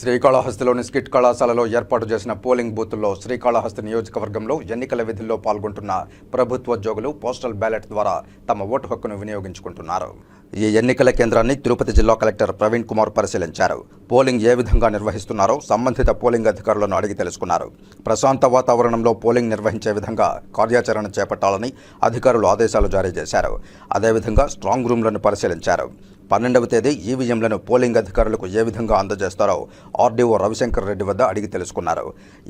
శ్రీకాళహస్తిలోని skit కళాశాలలో ఏర్పాటు చేసిన పోలింగ్ బూతుల్లో శ్రీకాళహస్తి నియోజకవర్గంలో ఎన్నికల విధుల్లో పాల్గొంటున్న ప్రభుత్వోద్యోగులు పోస్టల్ బ్యాలెట్ ద్వారా తమ ఓటు హక్కును వినియోగించుకుంటున్నారు. ఈ ఎన్నికల కేంద్రాన్ని తిరుపతి జిల్లా కలెక్టర్ ప్రవీణ్ కుమార్ పరిశీలించారు. పోలింగ్ ఏ విధంగా నిర్వహిస్తున్నారో సంబంధిత పోలింగ్ అధికారులను అడిగి తెలుసుకున్నారు. ప్రశాంత వాతావరణంలో పోలింగ్ నిర్వహించే విధంగా కార్యాచరణ చేపట్టాలని అధికారులు ఆదేశాలు జారీ చేశారు. అదేవిధంగా స్ట్రాంగ్ రూమ్లను పరిశీలించారు. పన్నెండవ తేదీ ఈవీఎంలను పోలింగ్ అధికారులకు ఏ విధంగా అందజేస్తారో ఆర్డీఓ రవిశంకర్ రెడ్డి వద్ద అడిగి తెలుసుకున్నారు.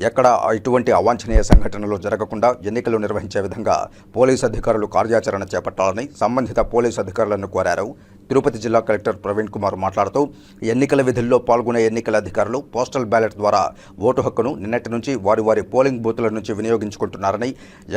ఎక్కడ ఇటువంటి అవాంఛనీయ సంఘటనలు జరగకుండా ఎన్నికలు నిర్వహించే విధంగా పోలీస్ అధికారులు కార్యాచరణ చేపట్టాలని సంబంధిత పోలీస్ అధికారులను కోరారు. తిరుపతి జిల్లా కలెక్టర్ ప్రవీణ్ కుమార్ మాట్లాడుతూ ఎన్నికల విధుల్లో పాల్గొనే ఎన్నికల అధికారులు పోస్టల్ బ్యాలెట్ ద్వారా ఓటు హక్కును నిన్నటి నుంచి వారి వారి పోలింగ్ బూతుల నుంచి వినియోగించుకుంటున్నారని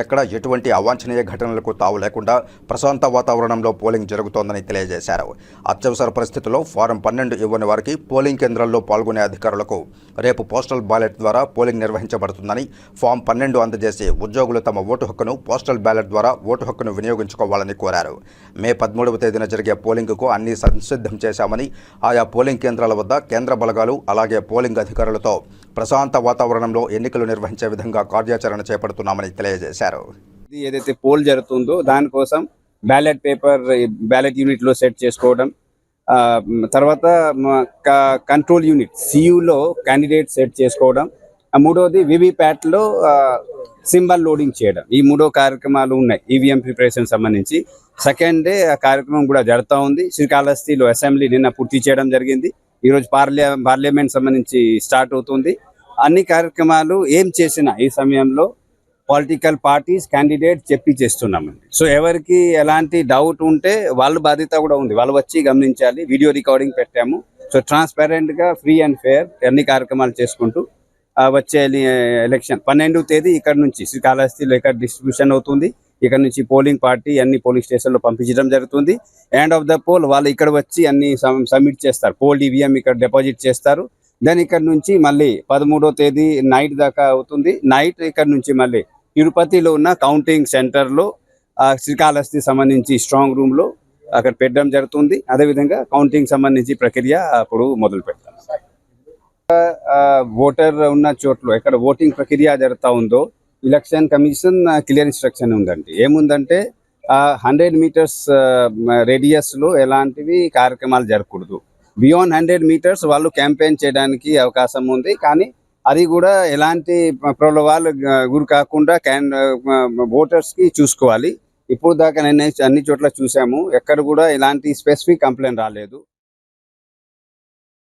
ఎక్కడ ఎటువంటి అవాంఛనీయ ఘటనలకు తావు లేకుండా ప్రశాంత వాతావరణంలో పోలింగ్ జరుగుతోందని తెలియజేశారు. అత్యవసర పరిస్థితుల్లో ఫారం పన్నెండు ఇవ్వని వారికి పోలింగ్ కేంద్రాల్లో పాల్గొనే అధికారులకు రేపు పోస్టల్ బ్యాలెట్ ద్వారా పోలింగ్ నిర్వహించబడుతుందని ఫామ్ పన్నెండు అందజేసి ఉద్యోగులు తమ ఓటు హక్కును పోస్టల్ బ్యాలెట్ ద్వారా ఓటు హక్కును వినియోగించుకోవాలని కోరారు. మే పదమూడవ తేదీన జరిగే పోలింగ్ చేసేందుకు అన్ని సంసిద్ధం చేశామని ఆయా పోలింగ్ కేంద్రాల వద్ద కేంద్ర బలగాలు అలాగే పోలింగ్ అధికారులతో ప్రశాంత వాతావరణంలో ఎన్నికలు నిర్వహించే విధంగా కార్యాచరణ చేపడుతున్నామని తెలియజేశారు. ఇది ఏదైతే పోల్ జరుగుతుందో దానికోసం బ్యాలెట్ పేపర్ బ్యాలెట్ యూనిట్లో సెట్ చేసుకోవడం తర్వాత కంట్రోల్ యూనిట్ సియులో క్యాండిడేట్ సెట్ చేసుకోవడం ఆ, మూడోది లో సింబల్ లోడింగ్ చేయడం. ఈ మూడో కార్యక్రమాలు ఉన్నాయి ఈవీఎం ప్రిపరేషన్ సంబంధించి. సెకండ్ డే ఆ కార్యక్రమం కూడా జరుగుతూ ఉంది. శ్రీకాళహస్తిలో అసెంబ్లీ నిన్న పూర్తి చేయడం జరిగింది. ఈరోజు పార్లియా పార్లమెంట్ సంబంధించి స్టార్ట్ అవుతుంది. అన్ని కార్యక్రమాలు ఏం చేసినా ఈ సమయంలో పొలిటికల్ పార్టీస్ క్యాండిడేట్ చెప్పి చేస్తున్నామండి. సో ఎవరికి ఎలాంటి డౌట్ ఉంటే వాళ్ళ బాధ్యత కూడా ఉంది. వాళ్ళు వచ్చి గమనించాలి. వీడియో రికార్డింగ్ పెట్టాము. సో ట్రాన్స్పరెంట్గా ఫ్రీ అండ్ ఫేర్ అన్ని కార్యక్రమాలు చేసుకుంటూ వచ్చే ఎలక్షన్ పన్నెండు తేదీ ఇక్కడ నుంచి శ్రీకాళహస్తిలో ఇక్కడ డిస్ట్రిబ్యూషన్ అవుతుంది. ఇక్కడ నుంచి పోలింగ్ పార్టీ అన్ని పోలింగ్ స్టేషన్లో పంపించడం జరుగుతుంది. ఎండ్ ఆఫ్ ద పోల్ వాళ్ళు ఇక్కడ వచ్చి అన్ని సబ్మిట్ చేస్తారు. పోల్ ఈవీఎం ఇక్కడ డిపాజిట్ చేస్తారు. దెన్ ఇక్కడ నుంచి మళ్ళీ పదమూడో తేదీ నైట్ దాకా అవుతుంది. నైట్ ఇక్కడ నుంచి మళ్ళీ తిరుపతిలో ఉన్న కౌంటింగ్ సెంటర్లో శ్రీకాళహస్తి సంబంధించి స్ట్రాంగ్ రూమ్లో అక్కడ పెట్టడం జరుగుతుంది. అదేవిధంగా కౌంటింగ్ సంబంధించి ప్రక్రియ అప్పుడు మొదలు పెడతాం ఓటర్ ఉన్న చోట్ల ఎక్కడ ఓటింగ్ ప్రక్రియ జరుగుతూ ఉందో ఎలక్షన్ కమిషన్ క్లియర్ ఇన్స్ట్రక్షన్ ఉందండి. ఏముందంటే హండ్రెడ్ మీటర్స్ రేడియస్లో ఎలాంటివి కార్యక్రమాలు జరగకూడదు. బియాండ్ హండ్రెడ్ మీటర్స్ వాళ్ళు క్యాంపెయిన్ చేయడానికి అవకాశం ఉంది కానీ అది కూడా ఎలాంటి ప్రలోభాలు గురి కాకుండా క్యాన్ ఓటర్స్కి చూసుకోవాలి. ఇప్పుడు దాకా నేను అన్ని చోట్ల చూసాము ఎక్కడ కూడా ఎలాంటి స్పెసిఫిక్ కంప్లైంట్ రాలేదు.